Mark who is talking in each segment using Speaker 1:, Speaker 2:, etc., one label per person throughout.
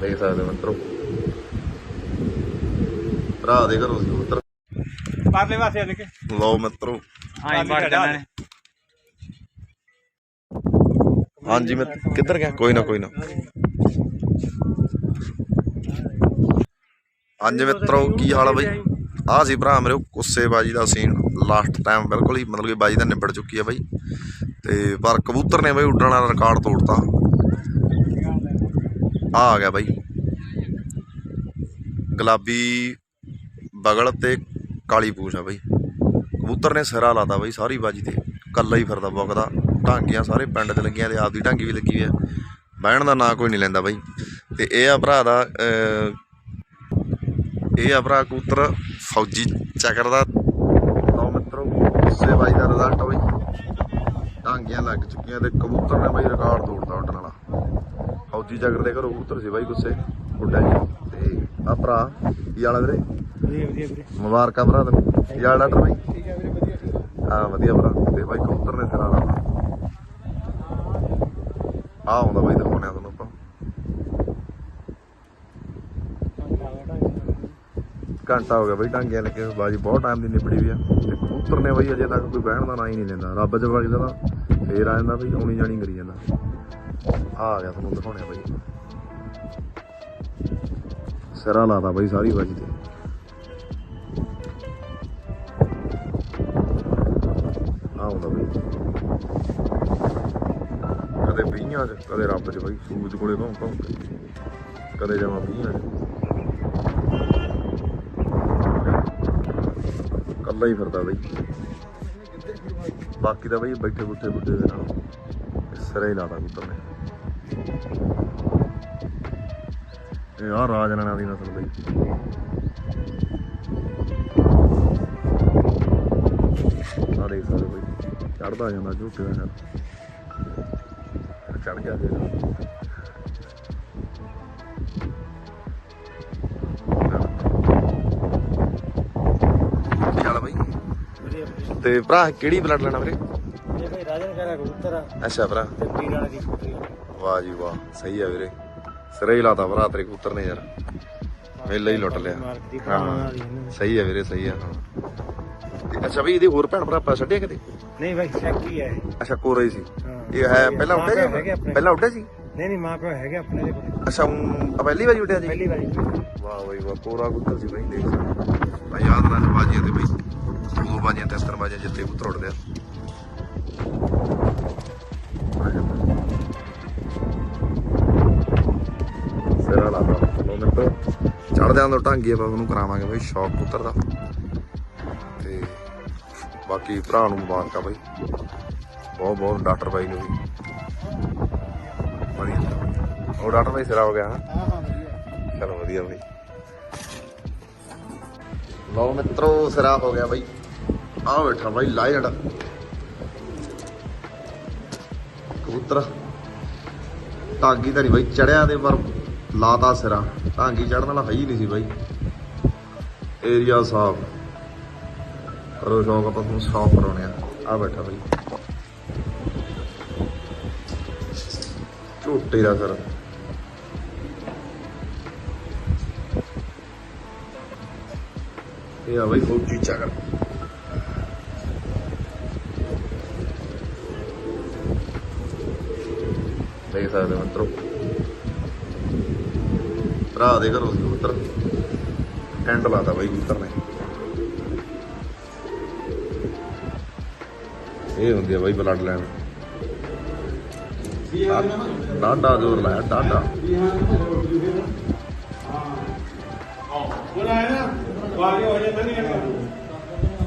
Speaker 1: ਦੇਖ ਸਕਦੇ ਹੋ ਮਿੱਤਰੋ। ਭਰਾ ਦੇ ਘਰੋਂ ਸੀ ਕਬੂਤਰ
Speaker 2: ਪਰਲੇ ਪਾਸੇ ਆ ਕੇ
Speaker 1: ਲਓ ਮਿੱਤਰੋ।
Speaker 2: ਹਾਂ ਵੜ ਜਾਣਾ ਨੇ
Speaker 1: ਹਾਂਜੀ ਮੈਂ ਕਿੱਧਰ ਗਿਆ? ਕੋਈ ਨਾ ਕੋਈ ਨਾ। ਹਾਂਜੀ ਮਿੱਤਰੋ ਕੀ ਹਾਲ ਆ ਬਈ? ਆ ਸੀ ਭਰਾ ਮੇਰੇ ਕੁੱਸੇ ਬਾਜੀ ਦਾ ਸੀਨ ਲਾਸਟ ਟਾਈਮ ਬਿਲਕੁਲ ਹੀ ਮਤਲਬ ਕਿ ਬਾਜੀ ਦਾ ਨਿਬੜ ਚੁੱਕੀ ਆ ਬਈ। ਤੇ ਪਰ ਕਬੂਤਰ ਨੇ ਬਈ ਉੱਡਣ ਵਾਲਾ ਰਿਕਾਰਡ ਤੋੜਤਾ। ਆ ਆ ਗਿਆ ਬਾਈ। ਗੁਲਾਬੀ ਬਗਲ ਤੇ ਕਾਲੀ ਪੂਛ ਆ ਬਾਈ। ਕਬੂਤਰ ਨੇ ਸਿਰਾ ਲਾਤਾ ਬਾਈ ਸਾਰੀ ਬਾਜੀ ਤੇ। ਕੱਲਾ ਹੀ ਫਿਰਦਾ ਬੁੱਕਦਾ। ਢਾਂਗੀਆਂ ਸਾਰੇ ਪਿੰਡ 'ਤੇ ਲੱਗੀਆਂ ਤੇ ਆਪਦੀ ਢਾਂਗੀ ਵੀ ਲੱਗੀ ਹੋਈ ਆ। ਬਹਿਣ ਦਾ ਨਾਂ ਕੋਈ ਨਹੀਂ ਲੈਂਦਾ ਬਾਈ। ਤੇ ਇਹ ਆ ਭਰਾ ਦਾ ਇਹ ਆ ਭਰਾ ਕਬੂਤਰ ਫੌਜੀ ਚੱਕਰ ਦਾ। ਲਓ ਮਿੱਤਰੋ ਉਸੇ ਬਾਈ ਦਾ ਰਿਜ਼ਲਟ ਬਈ। ਢਾਂਗੀਆਂ ਲੱਗ ਚੁੱਕੀਆਂ ਤੇ ਕਬੂਤਰ ਨੇ ਬਾਈ ਰਿਕਾਰਡ ਤੋੜਤਾ ਉੱਡਣ ਵਾਲਾ। ਫੌਜੀ ਚੱਕਰ ਦੇ ਘਰੋਂ ਕਬੂਤਰ ਸੀ ਬਾਈ ਗੁੱਸੇ ਉੱਡਿਆ ਜੀ। ਤੇ ਆ ਭਰਾ ਕੀ ਵਾਲਾ ਵੀਰੇ?
Speaker 2: ਵਧੀਆ ਵਧੀਆ ਵੀਰੇ।
Speaker 1: ਮੁਬਾਰਕਾਂ ਭਰਾ ਤੈਨੂੰ। ਕੀ ਹਾਲ ਡਾਕਟਰ ਬਾਈ?
Speaker 2: ਠੀਕ ਹੈ ਵੀਰੇ ਵਧੀਆ ਠੀਕ
Speaker 1: ਹਾਂ ਵਧੀਆ ਭਰਾ। ਤੇ ਬਾਈ ਕਬੂਤਰ ਨੇ ਸਿਰਾ ਆ ਆਉਂਦਾ ਬਾਈ ਦਿਖਾਉਣਿਆ ਤੁਹਾਨੂੰ ਆਪਾਂ। ਘੰਟਾ ਹੋ ਗਿਆ ਬਾਈ ਢਾਂਗਿਆਂ ਲੱਗੇ ਬਾਜੀ ਬਹੁਤ ਟਾਈਮ ਦੀ ਨਿਬੜੀ ਵੀ ਆ। ਤੇ ਕਬੂਤਰ ਨੇ ਬਾਈ ਅਜੇ ਤੱਕ ਕੋਈ ਬਹਿਣ ਦਾ ਨਾਂ ਹੀ ਨਹੀਂ ਲੈਂਦਾ। ਰੱਬ ਤਾਂ ਫੇਰ ਆ ਜਾਂਦਾ ਬਾਈ ਆਉਣੀ ਜਾਣੀ ਕਰੀ ਜਾਂਦਾ। ਆ ਗਿਆ ਤੁਹਾਨੂੰ ਦਿਖਾਉਣਿਆ ਬਾਈ। ਸਿਰਾ ਲਾਤਾ ਬਾਈ ਸਾਰੀ ਬਾਜੀ ਤੇ। ਆਉਂਦਾ ਬਈ। ਕਦੇ ਪੀਆਂ ਚ, ਕਦੇ ਰੱਬ ਚ ਬਈ, ਸੂਰਜ ਕੋਲੇ ਭੌਂ ਭੌਂ ਕਦੇ ਜਾਵਾਂ ਪੀਆਂ ਕੱਲਾ ਹੀ ਫਿਰਦਾ ਬਈ। ਬਾਕੀ ਤਾਂ ਬਈ ਬੈਠੇ ਬੁੱਠੇ ਬੁੱਢੇ ਦੇ ਨਾਲ। ਸਿਰੇ ਹੀ ਲਾਦਾ ਕੁੱਤਰ ਨੇ। ਇਹ ਆ ਰਾਜਨਾਨਾ ਦੀ ਨਸਲ ਬਈ ਆ ਦੇਖ ਸਕਦੇ ਬਈ ਚੜਦਾ ਜਾਂਦਾ ਝੂਟੇ ਦਾ ਨਾਲ ਚੜ ਗਿਆ ਫਿਰ ਚੱਲ ਬਈ। ਤੇ ਭਰਾ ਕਿਹੜੀ ਬਲੱਡ ਲੈਣਾ ਵੀਰੇ?
Speaker 2: ਕਬੂਤਰ ਆ।
Speaker 1: ਅੱਛਾ ਭਰਾ।
Speaker 2: ਤੇ ਪੀਰ ਵਾਲੇ ਦੀ ਆ।
Speaker 1: ਵਾਹ ਜੀ ਵਾਹ ਸਹੀ ਆ ਵੀਰੇ। ਸਿਰੇ ਹੀ ਲਾਤਾ ਭਰਾ ਤੇਰੇ ਕਬੂਤਰ ਨੇ ਯਾਰ। ਮੇਲਾ ਹੀ ਲੁੱਟ ਲਿਆ। ਹਾਂ। ਸਹੀ ਆ ਵੀਰੇ ਸਹੀ ਆ। ਅੱਛਾ ਵੀ ਇਹਦੇ ਹੋਰ ਭੈਣ ਭਰਾ ਪਾ ਛੱਡਿਆ ਕਿਤੇ?
Speaker 2: ਨਹੀਂ ਭਾਈ ਸ਼ੱਕ ਹੀ।
Speaker 1: ਅੱਛਾ ਕੋਰਾ ਹੀ ਸੀ। ਇਹ ਹੈ ਪਹਿਲਾਂ ਉੱਡਿਆ ਜੀ। ਪਹਿਲਾਂ ਉੱਡਿਆ ਸੀ?
Speaker 2: ਨਹੀਂ ਨਹੀਂ ਮਾਂ ਪਿਓ ਹੈਗੇ ਆਪਣੇ ਦੇ ਕੋਲ।
Speaker 1: ਅੱਛਾ ਆ ਪਹਿਲੀ ਵਾਰੀ ਉੱਡਿਆ ਜੀ?
Speaker 2: ਪਹਿਲੀ ਵਾਰੀ
Speaker 1: ਵਾਹ ਬਈ ਵਾਹ ਪੂਰਾ ਕੁੱਤਰ ਸੀ ਬਈ ਦੇਖ। ਸਕਦੇ ਮੈਂ ਯਾਦ ਨਾਲ ਬਾਜੀਆਂ ਤੇ ਬਈ। ਦੋ ਬਾਜੀਆਂ ਤੇ ਅਸਤਰ ਬਾਜੀਆਂ ਜਿੱਤੇ ਕੁੱਤਰ ਉੱਡਦੇ ਆ। ਆਂ ਤੋਂ ਢਾਂਗੀ ਆਪਾਂ ਉਹਨੂੰ ਕਰਾਵਾਂਗੇ ਬਈ ਸ਼ੌਕ ਪੁੱਤਰ ਦਾ। ਤੇ ਬਾਕੀ ਭਰਾ ਨੂੰ ਮੁਬਾਰਕਾਂ ਬਈ। ਬਹੁਤ ਬਹੁਤ ਡਾਕਟਰ ਬਾਈ ਨੂੰ ਵੀ। ਵਧੀਆ। ਉਹ ਡਾਕਟਰ ਬਾਈ ਸਿਰਾ ਹੋ ਗਿਆ ਹਾਂ?
Speaker 2: ਹਾਂ ਹਾਂ ਵਧੀਆ।
Speaker 1: ਚਲੋ ਵਧੀਆ ਬਈ। ਲਓ ਮਿੱਤਰੋ ਸਿਰਾ ਹੋ ਗਿਆ ਬਈ। ਆ ਬੈਠਾ ਬਾਈ ਲਾਇਡ। ਕਬੂਤਰ। ਟਾਂਗੀ ਤਾਂ ਨਹੀਂ ਬਾਈ ਚੜਿਆ ਤੇ ਪਰ ਲਾਤਾ ਸਿਰਾ। ਟਾਂਗੀ ਚੜਨ ਵਾਲਾ ਹੈ ਹੀ ਨਹੀਂ ਸੀ ਬਾਈ। ਏਰੀਆ ਸਾਫ਼। ਕਰੋ ਸ਼ੌਕ, ਆਪਾਂ ਤੁਹਾਨੂੰ ਸਾਫ਼ ਕਰਾਉਣੇ ਆ। ਆ ਬੈਠਾ ਬਾਈ। ਝੋਟੇ ਦਾ ਸਿਰ। ਇਹ ਆ ਬਾਈ ਫੌਜੀ ਚੱਕਰ। ਦੇਖ ਸਕਦੇ ਹੋ ਮਿੱਤਰੋ। ਭਰਾ ਦੇ ਘਰੋਂ ਸੀ ਕਬੂਤਰ ਟੈਂਟ ਲਾਤਾ ਬਈ ਕਬੂਤਰ ਨੇ। ਇਹ ਹੁੰਦੀ ਆ ਬਈ ਬਲੱਡ ਲੈਣ ਡਾਡਾ ਜ਼ੋਰ ਲਾਇਆ ਡਾਡਾ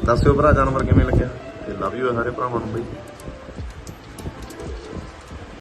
Speaker 1: ਦੱਸਿਓ ਭਰਾ, ਜਾਨਵਰ ਕਿਵੇਂ ਲੱਗਿਆ? ਤੇ ਲਵ ਯੂ ਸਾਰੇ ਭਰਾਵਾਂ ਨੂੰ ਬਈ।